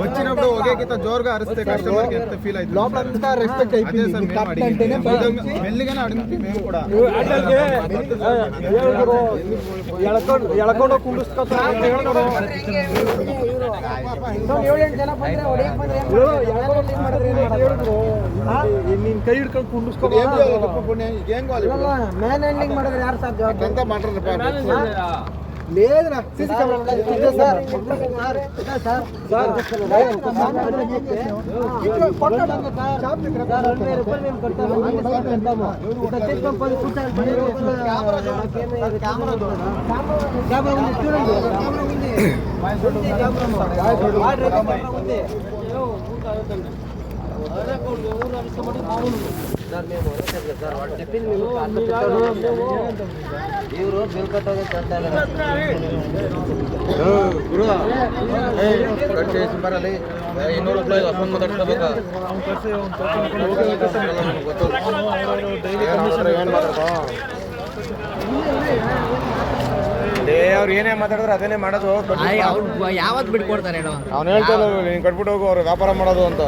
వచ్చినప్పుడు ఒకేకిత జోరుగా అరిస్తే కస్టమర్ కి ఎంత ఫీల్ అవుతుంది లోపలంతా రెస్పెక్ట్ అదే సార్ మేము అడిగింది. అయిపోయింది మెల్లిగానే అడుగుతుంది మేము కూడా ಎಳ್ಕೊಂಡು ಕುಂಡಿಸ್ಕೊತಾರೆ ನಿನ್ ಕೈ ಹಿಡ್ಕೊಂಡು ಕುಂಡಿಸ್ಕೊಂಡು ఏం చేయాలి గొప్ప పుణ్యం? ఏం కావాలి ఇప్పుడు? ಮ್ಯಾನ್ ಹ್ಯಾಂಡ್ಲಿಂಗ್ ಮಾಡಿದ್ರೆ ಯಾರು ಸಾಧ್ಯ అట్లంతా మాట్లాడరు లేదురా సీసీ కెమెరా సార్ ಇವರು ಬಿಲ್ ಕಟ್ಟೋದು ಕೇಳ್ತಾ ಬರಲಿ. ಇನ್ನೂರು ರೂಪಾಯಿ ಮಾತಾಡ್ಕೋಬೇಕಾ ಅವ್ರು ಏನೇ ಮಾತಾಡಿದ್ರೆ ಅದೇನೇ ಮಾಡೋದು. ಯಾವತ್ ಬಿಟ್ಕೊಡ್ತಾರೆ ಅವ್ನು ಹೇಳ್ತಾರೆ ನೀನು ಕಟ್ಬಿಟ್ಟು ಹೋಗು ಅವ್ರು ವ್ಯಾಪಾರ ಮಾಡೋದು ಅಂತ.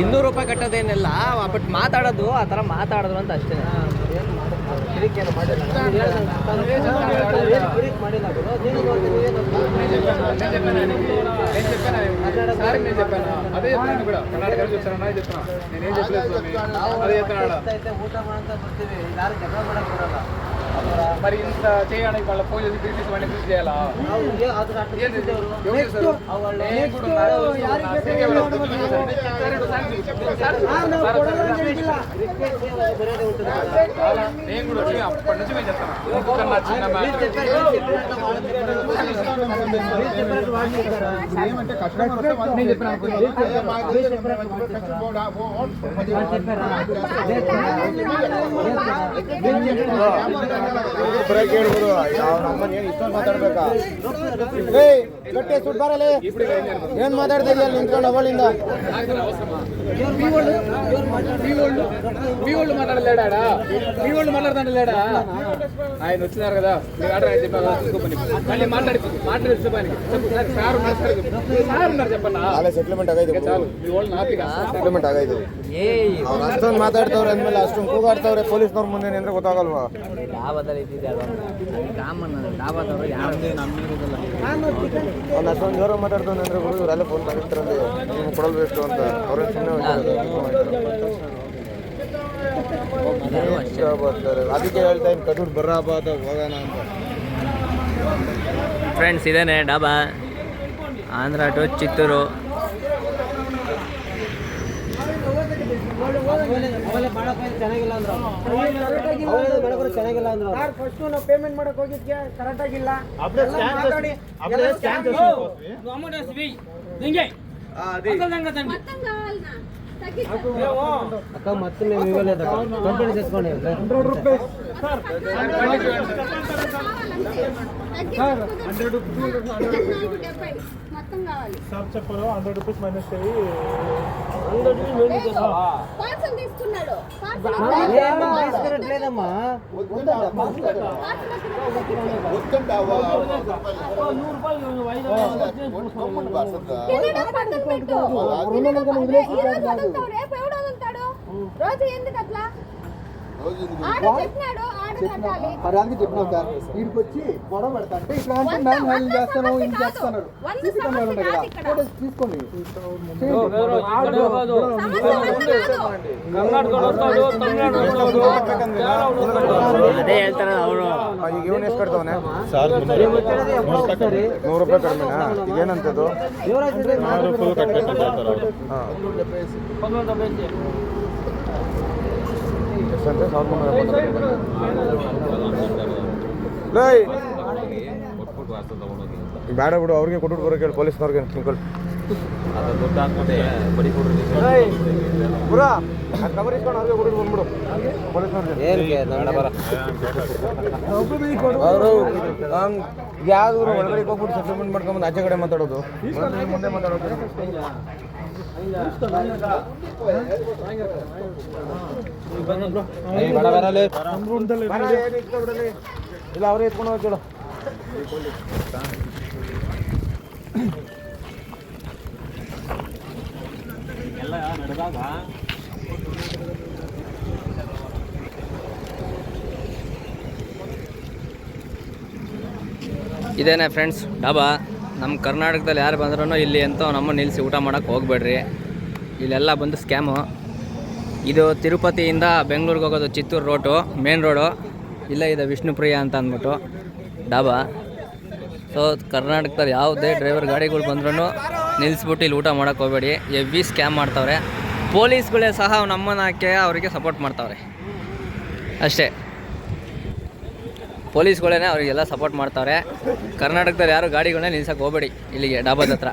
ಇನ್ನೂರು ರೂಪಾಯಿ ಕಟ್ಟೋದೇನಿಲ್ಲ ಬಟ್ ಮಾತಾಡೋದು ಆ ಥರ ಮಾತಾಡೋದು ಅಂತ ಅಷ್ಟೇ. ಊಟ ಮಾಡಂತ ಬರ್ತೀವಿ. ಯಾರು ಜಗಳ ಮಾಡಕ್ ಬರಲ್ಲ. మరి ఇంత చేయడానికి వాళ్ళ పోలీసు బీసీస్ వాళ్ళని చేయాలా నేను ಬ್ರೇಕ್ ಹೇಳ್ಬೋದು ನಮ್ಮನ್ನ ಏನು ಇಷ್ಟೊಂದು ಮಾತಾಡ್ಬೇಕಾ ಗಟ್ಟಿ ಸುಟ್ಟು ಬರಲಿ ಏನ್ ಮಾತಾಡ್ತಾ ಇದೆಯಲ್ಲ ನಿಂತ್ಕೊಂಡು ಅವಳಿಂದ మీ వాళ్ళు మాట్లాడలేడా మీ వాళ్ళు మాట్లాడతాడు లేడా ఆయన వచ్చినారు కదా మీరు ఆర్డర్ ఆయన చెప్పారు కదా, తీసుకోమని మళ్ళీ మాట్లాడి మాట్లాడి చెప్పాను చెప్పు సార్ సార్ ఉన్నారు సార్ చెప్పు. సార్ ఉన్నారు చెప్పన్నా ನಾಳೆ ಸೆಟ್ಲ್ಮೆಂಟ್ ಆಗೈತೆ ఇంకా చాలు మీ వాళ్ళు హ్యాపీగా ಸೆಟ್ಲ್ಮೆಂಟ್ ಆಗೈತೆ ಏಯ್ ಅವ್ರು ಅಷ್ಟೊಂದು ಮಾತಾಡ್ತವ್ರೆ ಅಂದ್ಮೇಲೆ ಅಷ್ಟೊಂದು ಕೂಗಾಡ್ತವ್ರೆ ಪೊಲೀಸ್ನವ್ರ ಮುಂದೆ ಅಂದ್ರೆ ಗೊತ್ತಾಗಲ್ವಾ ಡಾಬಾದಲ್ಲಿ ಇದ್ದಿದ್ದೆ ಅದು ಅದು ಕಾಮನ್ ಅದು ಡಾಬಾದವರು ಯಾರು ನಮ್ಮಿರೋದಿಲ್ಲ ಅವ್ನು ಅಷ್ಟೊಂದು ಜೋರ ಮಾತಾಡ್ತಾನೆ ಅಂದ್ರೆ ಹುಡುಗರು ಇವರೆಲ್ಲ ಫೋನ್ ತಗೊಂಡ್ರಲ್ಲಿ ನಿಮ್ಗೆ ಕೊಡಲ್ ಬೇಕು ಅಂತ ಅವ್ರೇನು ಸುಮ್ಮನೆ ಬರ್ತಾರೆ ಅದಕ್ಕೆ ಹೇಳ್ತಾ ಇದ್ದೀನಿ ಕಟೂರ್ ಅಂತ ಹೋಗೋಣ ಅಂತ. ಫ್ರೆಂಡ್ಸ್ ಇದೇನೆ ಡಾಬಾ. ಆಂಧ್ರ ಟು ಚಿತ್ತೂರು. ಚೆನ್ನಾಗಿಲ್ಲ ಅಂದ್ರು ಫಸ್ಟ್ ನಾವು ಪೇಮೆಂಟ್ ಮಾಡಕ್ ಹೋಗಿದ್ಕೆ ಕರೆಕ್ಟ್ ಆಗಿಲ್ಲ మొత్తం కావాలనా తగ్గించు ಅಕ್ಕ ಮತ್ತೆ ನೀವು ಇವೆಲ್ಲ ಕಂಪನಿ ತೆಸ್ಕೊಂಡು ಹಂಡ್ರೆಡ್ ರುಪೀಸ್ డెబ్బై చెప్పారు? హండ్రెడ్ రూపీస్ మైనస్ చేయి. రోజు ఎందుకు అట్లా? ఆడ కట్టాలి మరి అందుకే చెప్పినాం సార్ వీడికి వచ్చి గొడవ పెడతా అంటే ఇట్లా అంటే వంద- మ్యాన్ వంద హ్యాండిల్ చేస్తాను సమస్య ఇంత కాదు. చేస్తాను వంద సీసీ కెమెరాలు సమస్య ఉంటాయి కదా కాదు ఇక్కడ. ఫోటోస్ తీసుకోండి సమస్య వంద కాదు. ಅದೇ ಹೇಳ್ತಾರೆ ಅವರು ಈಗ ಇವನು ಎಷ್ಟು ಕಟ್ತವನೆ ನೂರು ರೂಪಾಯಿ ಕಡಿಮೆನಾ ಈಗ ಏನಂತದ್ದು ಬೇಡ ಬಿಡು ಅವ್ರಿಗೆ ಕೊಟ್ಟು ಬರೋಕೆ ಹೇಳಿ ಪೊಲೀಸ್ನವ್ರಿಗೆ ನಿಂತ್ಕೊಳ್ಳಿ ಪುರ ಕವರ್ ಇಸ್ಕೊಂಡು ಅವ್ರಿಗೆ ಕೊಟ್ಬಿಟ್ಟು ಬಂದ್ಬಿಡು. ಪೊಲೀಸ್ನವ್ರಿಗೆ. ಅವರು ಯಾವ್ದು ಒಳಗಡೆ ಹೋಗ್ಬಿಟ್ಟು ಸೆಟಲ್ಮೆಂಟ್ ಮಾಡ್ಕೊಂಬಂದು ಆಚೆ ಕಡೆ ಮಾತಾಡೋದು? ಮುಂದೆ ಮಾತಾಡೋದು ಇಲ್ಲ ಅವ್ರೇ ಎತ್ಕೊಂಡು ಹೋಗ್ಕೊಳ್ಳೋ ಇದೇನೆ ಫ್ರೆಂಡ್ಸ್ ಡಾಬಾ. ನಮ್ಮ ಕರ್ನಾಟಕದಲ್ಲಿ ಯಾರು ಬಂದ್ರೂ ಇಲ್ಲಿ ಅಂತ ನಮ್ಮ ನಿಲ್ಲಿಸಿ ಊಟ ಮಾಡೋಕೆ ಹೋಗಬೇಡ್ರಿ. ಇಲ್ಲೆಲ್ಲ ಬಂದು ಸ್ಕ್ಯಾಮು ಇದು ತಿರುಪತಿಯಿಂದ ಬೆಂಗಳೂರಿಗೆ ಹೋಗೋದು ಚಿತ್ತೂರು ರೋಟು ಮೇನ್ ರೋಡು ಇಲ್ಲೇ ಇದೆ ವಿಷ್ಣುಪ್ರಿಯ ಅಂತ ಅಂದ್ಬಿಟ್ಟು ಡಾಬಾ. ಸೊ ಕರ್ನಾಟಕದಲ್ಲಿ ಯಾವುದೇ ಡ್ರೈವರ್ ಗಾಡಿಗಳು ಬಂದ್ರೂ ನಿಲ್ಲಿಸ್ಬಿಟ್ಟು ಇಲ್ಲಿ ಊಟ ಮಾಡೋಕ್ಕೆ ಹೋಗಬೇಡಿ. ಎವ್ವಿ ಸ್ಕ್ಯಾಮ್ ಮಾಡ್ತಾವ್ರೆ. ಪೊಲೀಸ್ಗಳೇ ಸಹ ನಮ್ಮನ್ನು ಹಾಕಿ ಅವರಿಗೆ ಸಪೋರ್ಟ್ ಮಾಡ್ತಾವ್ರೆ. ಅಷ್ಟೇ. ಪೊಲೀಸ್ಗಳೇ ಅವರಿಗೆಲ್ಲ ಸಪೋರ್ಟ್ ಮಾಡ್ತಾವ್ರೆ. ಕರ್ನಾಟಕದಲ್ಲಿ ಯಾರು ಗಾಡಿಗಳನ್ನ ನಿಲ್ಸಕ್ಕೆ ಹೋಗಬೇಡಿ ಇಲ್ಲಿಗೆ, ಡಾಬಾದ ಹತ್ರ.